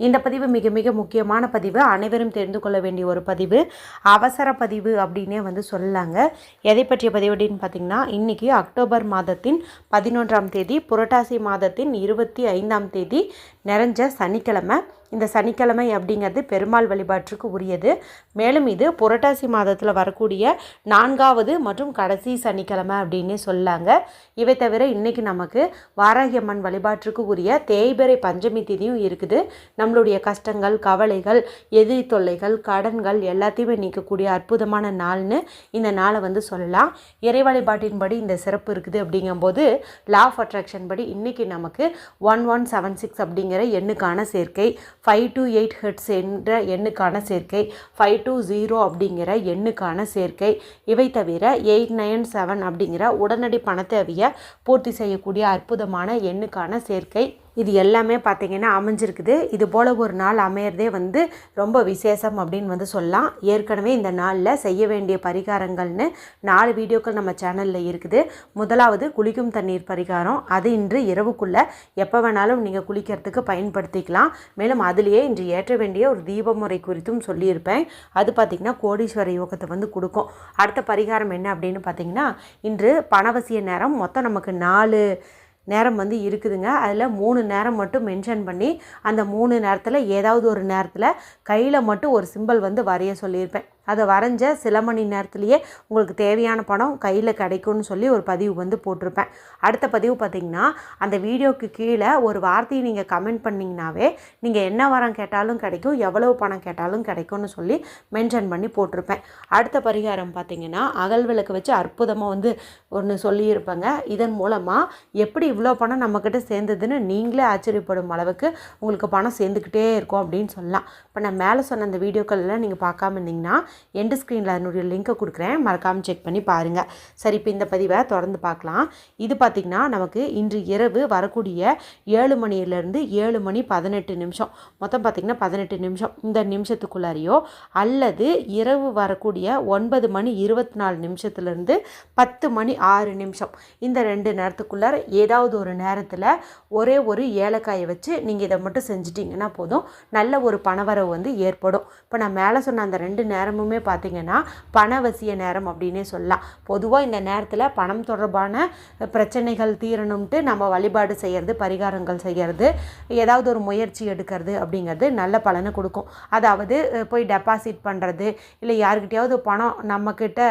இந்த பதிவு மிக மிக முக்கியமான பதிவு. அனைவரும் தெரிந்து கொள்ள வேண்டிய ஒரு பதிவு. அவசர பதிவு அப்படின்னே வந்து சொல்லலாங்க. எதை பற்றிய பதிவு அப்படின்னு பார்த்தீங்கன்னா இன்றைக்கி அக்டோபர் மாதத்தின் பதினொன்றாம் தேதி புரட்டாசி மாதத்தின் இருபத்தி ஐந்தாம் தேதி நிறைஞ்ச சனிக்கிழமை. இந்த சனிக்கிழமை அப்படிங்கிறது பெருமாள் வழிபாட்டுக்கு உரியது. மேலும் இது புரட்டாசி மாதத்தில் வரக்கூடிய நான்காவது மற்றும் கடைசி சனிக்கிழமை அப்படின்னே சொல்லாங்க இவை தவிர இன்றைக்கி நமக்கு வாராகியம்மன் வழிபாட்டுக்கு உரிய தேய்பிறை பஞ்சமி திதியும் இருக்குது. நம்மளுடைய கஷ்டங்கள் கவலைகள் எதிரி தொல்லைகள் கடன்கள் எல்லாத்தையுமே நீக்கக்கூடிய அற்புதமான நாள்னு இந்த நாளை வந்து சொல்லலாம். இறை வழிபாட்டின்படி இந்த சிறப்பு இருக்குது அப்படிங்கும்போது லா ஆஃப் அட்ராக்ஷன் படி இன்றைக்கி நமக்கு ஒன் ஒன் செவன் சிக்ஸ் அப்படிங்கிற எண்ணுக்கான சேர்க்கை ஃபைவ் டூ எயிட் ஹெட்ஸ் என்ற எண்ணுக்கான சேர்க்கை ஃபைவ் டூ ஜீரோ அப்படிங்கிற எண்ணுக்கான சேர்க்கை இவை தவிர எயிட் நைன் செவன் அப்படிங்கிற உடனடி பணத்தேவையை பூர்த்தி செய்யக்கூடிய அற்புதமான எண்ணுக்கான சேர்க்கை. இது எல்லாமே பார்த்திங்கன்னா அமைஞ்சிருக்குது. இது போல் ஒரு நாள் அமையிறதே வந்து ரொம்ப விசேஷம் அப்படின்னு வந்து சொல்லலாம். ஏற்கனவே இந்த நாளில் செய்ய வேண்டிய பரிகாரங்கள்னு நாலு வீடியோக்கள் நம்ம சேனலில் இருக்குது. முதலாவது குளிக்கும் தண்ணீர் பரிகாரம். அது இன்று இரவுக்குள்ளே எப்போ வேணாலும் நீங்கள் குளிக்கிறதுக்கு பயன்படுத்திக்கலாம். மேலும் அதிலேயே இன்று ஏற்ற வேண்டிய ஒரு தீப முறை குறித்தும் சொல்லியிருப்பேன். அது பார்த்திங்கன்னா கோடீஸ்வர யோகத்தை வந்து கொடுக்கும். அடுத்த பரிகாரம் என்ன அப்படின்னு பார்த்தீங்கன்னா இன்று பணவசிய நேரம் மொத்தம் நமக்கு நாலு நேரம் வந்து இருக்குதுங்க. அதில் மூணு நேரம் மட்டும் மென்ஷன் பண்ணி அந்த மூணு நேரத்தில் ஏதாவது ஒரு நேரத்தில் கையில் மட்டும் ஒரு சிம்பிள் வந்து வரைய சொல்லியிருப்பேன். அதை வரைஞ்ச சில மணி நேரத்துலேயே உங்களுக்கு தேவையான பணம் கையில் கிடைக்கும்னு சொல்லி ஒரு பதிவு வந்து போட்டிருப்பேன். அடுத்த பதிவு பார்த்திங்கன்னா அந்த வீடியோக்கு கீழே ஒரு வார்த்தையை நீங்கள் கமெண்ட் பண்ணிங்கனாவே நீங்கள் என்ன வரம் கேட்டாலும் கிடைக்கும் எவ்வளவு பணம் கேட்டாலும் கிடைக்கும்னு சொல்லி மென்ஷன் பண்ணி போட்டிருப்பேன். அடுத்த பரிகாரம் பார்த்திங்கன்னா அகல் விளக்கு வச்சு அற்புதமாக வந்து ஒன்று சொல்லியிருப்பேங்க. இதன் மூலமாக எப்படி இவ்வளோ பணம் நம்மக்கிட்ட சேர்ந்ததுன்னு நீங்களே ஆச்சரியப்படும் அளவுக்கு உங்களுக்கு பணம் சேர்ந்துக்கிட்டே இருக்கும் அப்படின்னு சொல்லலாம். இப்போ நான் மேலே சொன்ன அந்த வீடியோக்கள் எல்லாம் நீங்கள் பார்க்காம இருந்தீங்கன்னா எண்டு ஸ்க்ரீனில் அதனுடைய லிங்க்கை கொடுக்குறேன். மறக்காமல் செக் பண்ணி பாருங்கள் சரி இப்போ இந்த பதிவை தொடர்ந்து பார்க்கலாம். இது பார்த்திங்கன்னா நமக்கு இன்று இரவு வரக்கூடிய ஏழு மணியிலேருந்து ஏழு மணி பதினெட்டு நிமிஷம். மொத்தம் பார்த்திங்கன்னா பதினெட்டு நிமிஷம். இந்த நிமிஷத்துக்குள்ளாரையோ அல்லது இரவு வரக்கூடிய ஒன்பது மணி இருபத்தி நாலு நிமிஷத்துலேருந்து பத்து மணி ஆறு நிமிஷம். இந்த ரெண்டு நேரத்துக்குள்ளார ஏதாவது ஒரு நேரத்தில் ஒரே ஒரு ஏலக்காயை வச்சு நீங்கள் இதை மட்டும் செஞ்சிட்டிங்கன்னா போதும். நல்ல ஒரு பணவரவு வந்து ஏற்படும். இப்போ நான் மேலே சொன்ன அந்த ரெண்டு நேரமும் பார்த்திங்கன்னா பணவசிய நேரம் அப்படின்னே சொல்லலாம். பொதுவாக இந்த நேரத்தில் பணம் தொடர்பான பிரச்சனைகள் தீரணும்ட்டு நம்ம வழிபாடு செய்கிறது பரிகாரங்கள் செய்கிறது ஏதாவது ஒரு முயற்சி எடுக்கிறது அப்படிங்கிறது நல்ல பலனை கொடுக்கும். அதாவது போய் டெபாசிட் பண்ணுறது இல்லை யாருக்கிட்டையாவது பணம் நம்மக்கிட்ட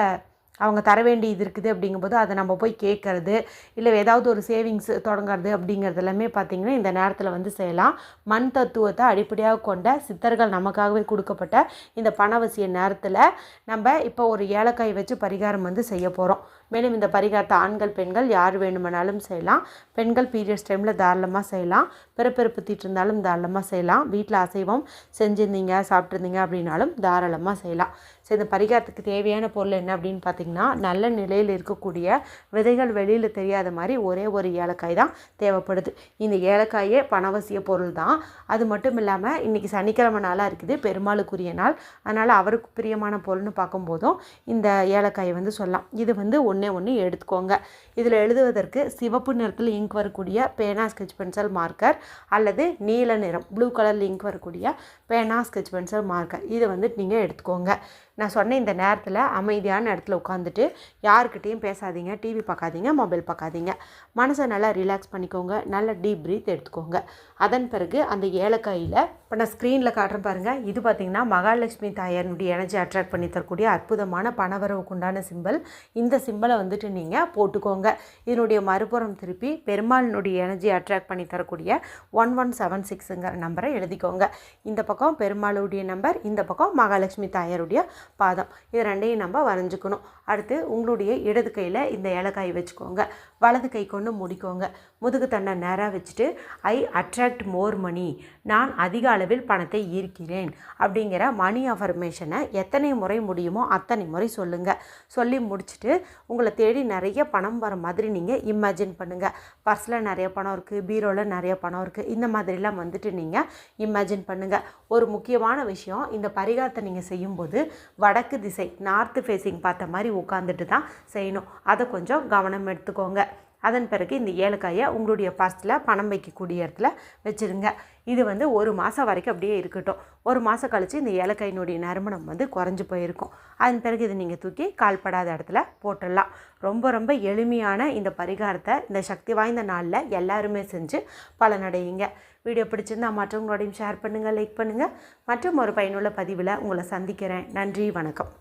அவங்க தர வேண்டியது இருக்குது அப்படிங்கும்போது அதை நம்ம போய் கேட்குறது இல்லை ஏதாவது ஒரு சேவிங்ஸ் தொடங்குறது அப்படிங்கிறது எல்லாமே பார்த்திங்கன்னா இந்த நேரத்தில் வந்து செய்யலாம். மண் தத்துவத்தை அடிப்படையாக கொண்ட சித்தர்கள் நமக்காகவே கொடுக்கப்பட்ட இந்த பணவசிய நேரத்தில் நம்ம இப்போ ஒரு ஏலக்காய் வச்சு பரிகாரம் வந்து செய்ய போகிறோம் மேலும் இந்த பரிகாரத்தை ஆண்கள் பெண்கள் யார் வேணுமானாலும் செய்யலாம். பெண்கள் பீரியட்ஸ் டைமில் தாராளமாக செய்யலாம். பிறப்பிறப்பு தீட்டு இருந்தாலும் தாராளமாக செய்யலாம். வீட்டில் அசைவம் செஞ்சுருந்தீங்க சாப்பிட்ருந்தீங்க அப்படின்னாலும் தாராளமாக செய்யலாம். ஸோ இந்த பரிகாரத்துக்கு தேவையான பொருள் என்ன அப்படின்னு பார்த்தீங்கன்னா நல்ல நிலையில் இருக்கக்கூடிய விதைகள் வெளியில் தெரியாத மாதிரி ஒரே ஒரு ஏலக்காய் தான் தேவைப்படுது. இந்த ஏலக்காயே பணவசிய பொருள் தான். அது மட்டும் இல்லாமல் இன்றைக்கி சனிக்கிழமை நாளாக இருக்குது பெருமாளுக்குரிய நாள். அதனால் அவருக்கு பிரியமான பொருள்னு பார்க்கும்போதும் இந்த ஏலக்காயை வந்து சொல்லலாம். இது வந்து ஒன்றே ஒன்று எடுத்துக்கோங்க. இதில் எழுதுவதற்கு சிவப்பு நிறத்தில் இங்க் வரக்கூடிய பேனா ஸ்கெச் பென்சில் மார்க்கர் அல்லது நீல நிறம் ப்ளூ கலரில் இங்க் வரக்கூடிய பேனா ஸ்கெச் பென்சில் மார்க்கர் இதை வந்து நீங்கள் எடுத்துக்கோங்க. நான் சொன்ன இந்த நேரத்தில் அமைதியான இடத்துல உட்காந்துட்டு யாருக்கிட்டேயும் பேசாதீங்க டிவி பார்க்காதீங்க மொபைல் பார்க்காதீங்க. மனசை நல்லா ரிலாக்ஸ் பண்ணிக்கோங்க நல்ல டீப் ப்ரீத் எடுத்துக்கோங்க. அதன் பிறகு அந்த ஏலக்காயில் இப்போ நான் ஸ்க்ரீனில் காட்டுறேன் பாருங்கள் இது பார்த்திங்கன்னா மகாலட்சுமி தாயாரினுடைய எனர்ஜி அட்ராக்ட் பண்ணி தரக்கூடிய அற்புதமான பணவரவுக்குண்டான சிம்பிள் சிம்பல் இந்த சிம்பலை வந்துட்டு நீங்கள் போட்டுக்கோங்க. இதனுடைய மறுபுறம் திருப்பி பெருமாளினுடைய எனர்ஜி அட்ராக்ட் பண்ணி தரக்கூடிய ஒன் ஒன் செவன் சிக்ஸுங்கிற நம்பரை எழுதிக்கோங்க. இந்த பக்கம் பெருமாளுடைய நம்பர் இந்த பக்கம் மகாலட்சுமி தாயாருடைய பாதம். இது ரெண்டையும் நம்ம வரைஞ்சிக்கணும். அடுத்து உங்களுடைய இடது கையில் இந்த ஏலக்காய் வச்சுக்கோங்க. வலது கை கொண்டு முடிக்கோங்க. முதுகு தண்டை நேராக வச்சுட்டு ஐ அட்ராக்ட் மோர் மணி. நான் அதிக அளவில் பணத்தை ஈர்க்கிறேன். அப்படிங்கிற மணி அஃபர்மேஷனை எத்தனை முறை முடியுமோ அத்தனை முறை சொல்லுங்கள் சொல்லி முடிச்சுட்டு உங்களை தேடி நிறைய பணம் வர மாதிரி நீங்கள் இமேஜின் பண்ணுங்கள் பர்ஸில் நிறைய பணம் இருக்குது பீரோவில் நிறைய பணம் இருக்குது இந்த மாதிரிலாம் வந்துட்டு நீங்கள் இமேஜின் பண்ணுங்கள் ஒரு முக்கியமான விஷயம் இந்த பரிகாரத்தை நீங்கள் செய்யும்போது வடக்கு திசை நார்த்து ஃபேஸிங் பார்த்த மாதிரி உட்காந்துட்டு தான் செய்யணும். அதை கொஞ்சம் கவனம் எடுத்துக்கோங்க. அதன் பிறகு இந்த ஏலக்காயை உங்களுடைய பர்ஸில் பணம் வைக்கக்கூடிய இடத்துல வச்சுருங்க. இது வந்து ஒரு மாதம் வரைக்கும் அப்படியே இருக்கட்டும். ஒரு மாதம் கழித்து இந்த ஏலக்காயினுடைய நறுமணம் வந்து குறைஞ்சி போயிருக்கும். அதன் பிறகு இதை நீங்கள் தூக்கி கால்படாத இடத்துல போட்டுடலாம். ரொம்ப ரொம்ப எளிமையான இந்த பரிகாரத்தை இந்த சக்தி வாய்ந்த நாளில் எல்லாருமே செஞ்சு பலனடையுங்க. வீடியோ பிடிச்சிருந்தா மற்றவங்களோடையும் ஷேர் பண்ணுங்கள் லைக் பண்ணுங்கள் மற்றும் ஒரு பயனுள்ள பதிவில் உங்களை சந்திக்கிறேன். நன்றி வணக்கம்.